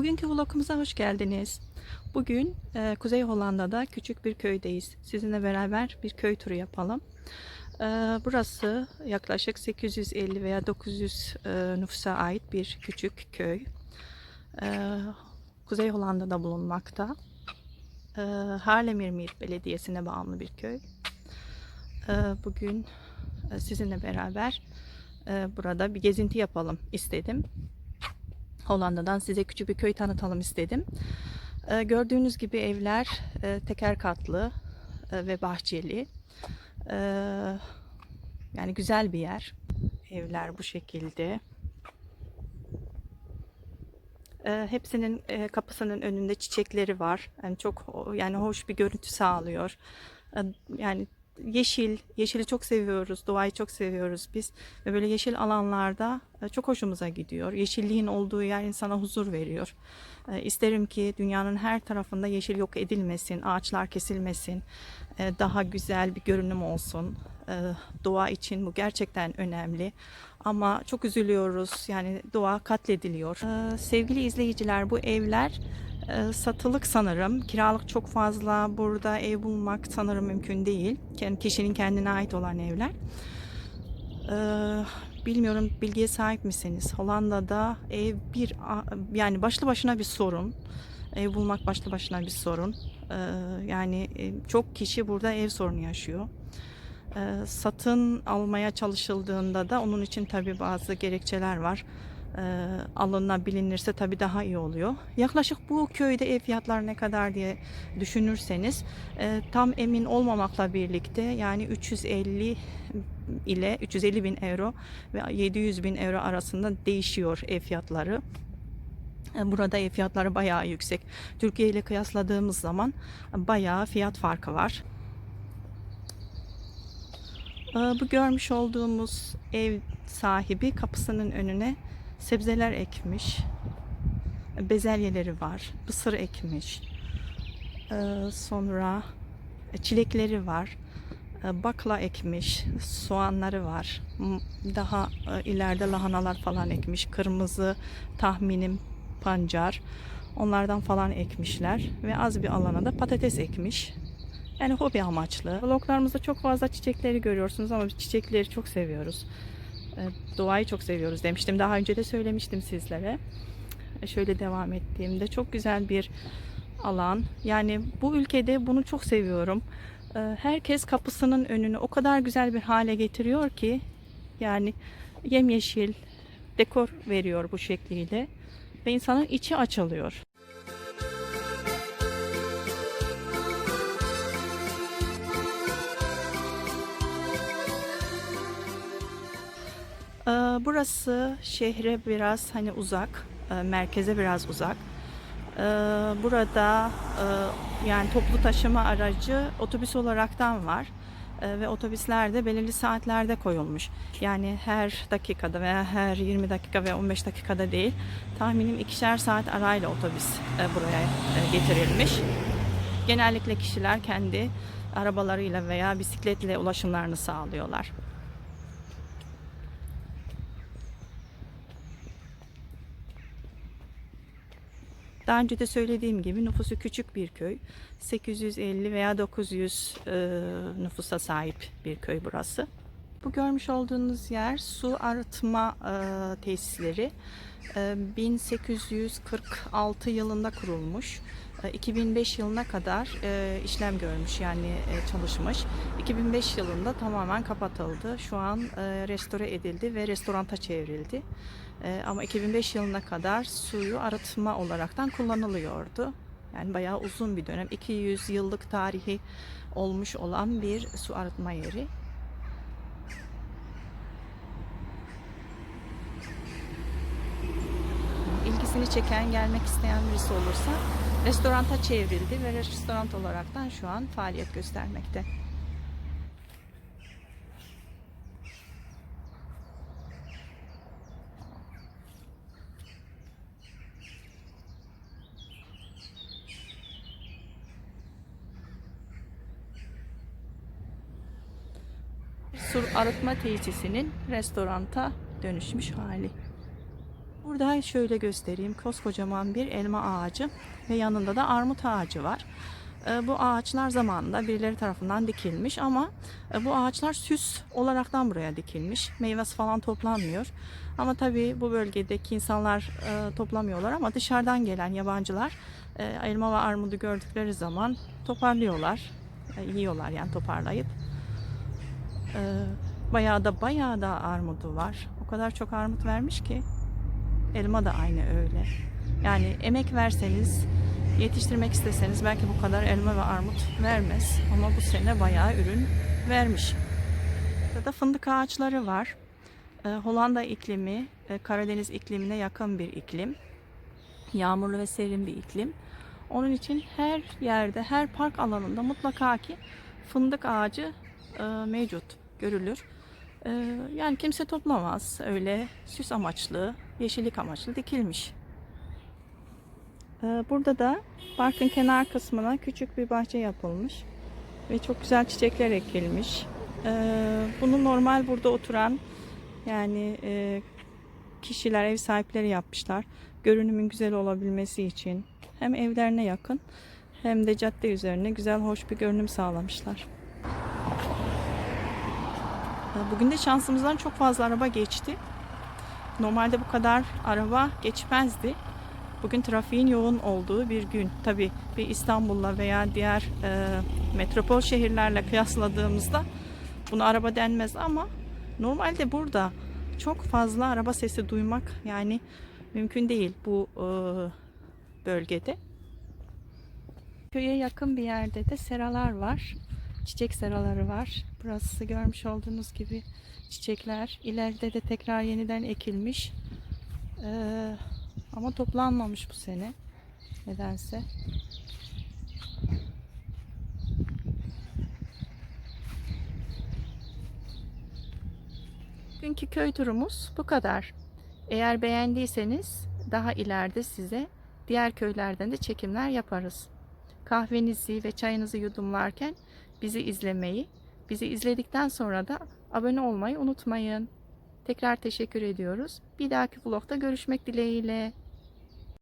Bugünkü vlogumuza hoş geldiniz. Bugün e, Kuzey Hollanda'da küçük bir köydeyiz. Sizinle beraber bir köy turu yapalım. E, burası yaklaşık 850 veya 900 e, nüfusa ait bir küçük köy. E, Kuzey Hollanda'da bulunmakta. E, Haarlemmermeer Belediyesi'ne bağımlı bir köy. E, bugün e, sizinle beraber e, burada bir gezinti yapalım istedim. Hollanda'dan size küçük bir köy tanıtalım istedim. Ee, gördüğünüz gibi evler e, teker katlı e, ve bahçeli. Ee, yani güzel bir yer. Evler bu şekilde. Ee, hepsinin e, kapısının önünde çiçekleri var. Yani çok yani hoş bir görüntü sağlıyor. Yani yeşil, yeşili çok seviyoruz, doğayı çok seviyoruz biz ve böyle yeşil alanlarda e, çok hoşumuza gidiyor. Yeşilliğin olduğu yer insana huzur veriyor. E, İsterim ki dünyanın her tarafında yeşil yok edilmesin, ağaçlar kesilmesin, e, daha güzel bir görünüm olsun. E, Doğa için bu gerçekten önemli. Ama çok üzülüyoruz. Yani doğa katlediliyor. E, Sevgili izleyiciler bu evler e, satılık sanırım. Kiralık çok fazla burada ev bulmak sanırım mümkün değil. Kendi kişinin kendine ait olan evler. Bilmiyorum bilgiye sahip misiniz? Hollanda'da ev bir yani başlı başına bir sorun. Ev bulmak başlı başına bir sorun. Yani çok kişi burada ev sorunu yaşıyor. E, satın almaya çalışıldığında da onun için tabii bazı gerekçeler var. E, alınabilinirse tabii daha iyi oluyor. Yaklaşık bu köyde ev fiyatları ne kadar diye düşünürseniz e, tam emin olmamakla birlikte yani 350 ile 350 bin euro ve 700 bin euro arasında değişiyor ev fiyatları. E, Burada ev fiyatları bayağı yüksek. Türkiye ile kıyasladığımız zaman bayağı fiyat farkı var. Ee, Bu görmüş olduğumuz ev sahibi kapısının önüne sebzeler ekmiş. Bezelyeleri var. Mısır ekmiş. Ee, Sonra çilekleri var. Ee, Bakla ekmiş. Soğanları var. Daha e, ileride lahanalar falan ekmiş. Kırmızı tahminim pancar. Onlardan falan ekmişler. Ve az bir alana da patates ekmiş. Yani hobi amaçlı. Vloglarımızda çok fazla çiçekleri görüyorsunuz ama biz çiçekleri çok seviyoruz. Ee, Doğayı çok seviyoruz demiştim. Daha önce de söylemiştim sizlere. Ee, Şöyle devam ettiğimde çok güzel bir alan. Yani bu ülkede bunu çok seviyorum. Ee, Herkes kapısının önünü o kadar güzel bir hale getiriyor ki yani yemyeşil dekor veriyor bu şekliyle ve insanın içi açılıyor. Burası şehre biraz hani uzak, e, merkeze biraz uzak. Ee, Burada e, yani toplu taşıma aracı otobüs olaraktan var Ee, ve otobüsler de belirli saatlerde koyulmuş. Yani her dakikada veya her 20 dakika veya 15 dakikada değil, tahminim ikişer saat arayla otobüs e, buraya getirilmiş. Genellikle kişiler kendi arabalarıyla veya bisikletle ulaşımlarını sağlıyorlar. Daha önce de söylediğim gibi nüfusu küçük bir köy. 850 veya 900 e, nüfusa sahip bir köy burası. Bu görmüş olduğunuz yer su arıtma e, tesisleri. E, 1846 yılında kurulmuş. E, 2005 yılına kadar e, işlem görmüş yani e, çalışmış. 2005 yılında tamamen kapatıldı. Şu an e, restore edildi ve restoranta çevrildi. E, ama 2005 yılına kadar suyu arıtma olaraktan kullanılıyordu. Yani bayağı uzun bir dönem. 200 yıllık tarihi olmuş olan bir su arıtma yeri. Çeken, gelmek isteyen birisi olursa restoranta çevrildi ve restoran olaraktan şu an faaliyet göstermekte. Su arıtma tesisinin restoranta dönüşmüş hali. Burada şöyle göstereyim. Koskocaman bir elma ağacı ve yanında da armut ağacı var. E, Bu ağaçlar zamanında birileri tarafından dikilmiş ama e, bu ağaçlar süs olaraktan buraya dikilmiş. Meyvesi falan toplanmıyor. Ama tabii bu bölgedeki insanlar e, toplamıyorlar ama dışarıdan gelen yabancılar e, elma ve armudu gördükleri zaman toparlıyorlar. Yiyorlar yani toparlayıp. Bayağı da bayağı da armudu var. O kadar çok armut vermiş ki elma da aynı öyle. Yani emek verseniz, yetiştirmek isteseniz belki bu kadar elma ve armut vermez. Ama bu sene bayağı ürün vermiş. Burada fındık ağaçları var. Ee, Hollanda iklimi, e, Karadeniz iklimine yakın bir iklim. Yağmurlu ve serin bir iklim. Onun için her yerde, her park alanında mutlaka ki fındık ağacı e, mevcut, görülür. E, yani kimse toplamaz. Öyle süs amaçlı, yeşillik amaçlı dikilmiş. E, burada da parkın kenar kısmına küçük bir bahçe yapılmış. Ve çok güzel çiçekler ekilmiş. E, bunu normal burada oturan yani e, kişiler, ev sahipleri yapmışlar. Görünümün güzel olabilmesi için hem evlerine yakın hem de cadde üzerine güzel, hoş bir görünüm sağlamışlar. E, Bugün de şansımızdan çok fazla araba geçti. Normalde bu kadar araba geçmezdi. Bugün trafiğin yoğun olduğu bir gün. Tabi bir İstanbul'la veya diğer e, metropol şehirlerle kıyasladığımızda buna araba denmez ama normalde burada çok fazla araba sesi duymak yani mümkün değil bu e, bölgede. Köye yakın bir yerde de seralar var. Çiçek seraları var. Burası görmüş olduğunuz gibi çiçekler. İleride de tekrar yeniden ekilmiş. Ee, ama toplanmamış bu sene. Nedense. Bugünkü köy turumuz bu kadar. Eğer beğendiyseniz daha ileride size diğer köylerden de çekimler yaparız. Kahvenizi ve çayınızı yudumlarken bizi izlemeyi, bizi izledikten sonra da abone olmayı unutmayın. Tekrar teşekkür ediyoruz. Bir dahaki vlogda görüşmek dileğiyle.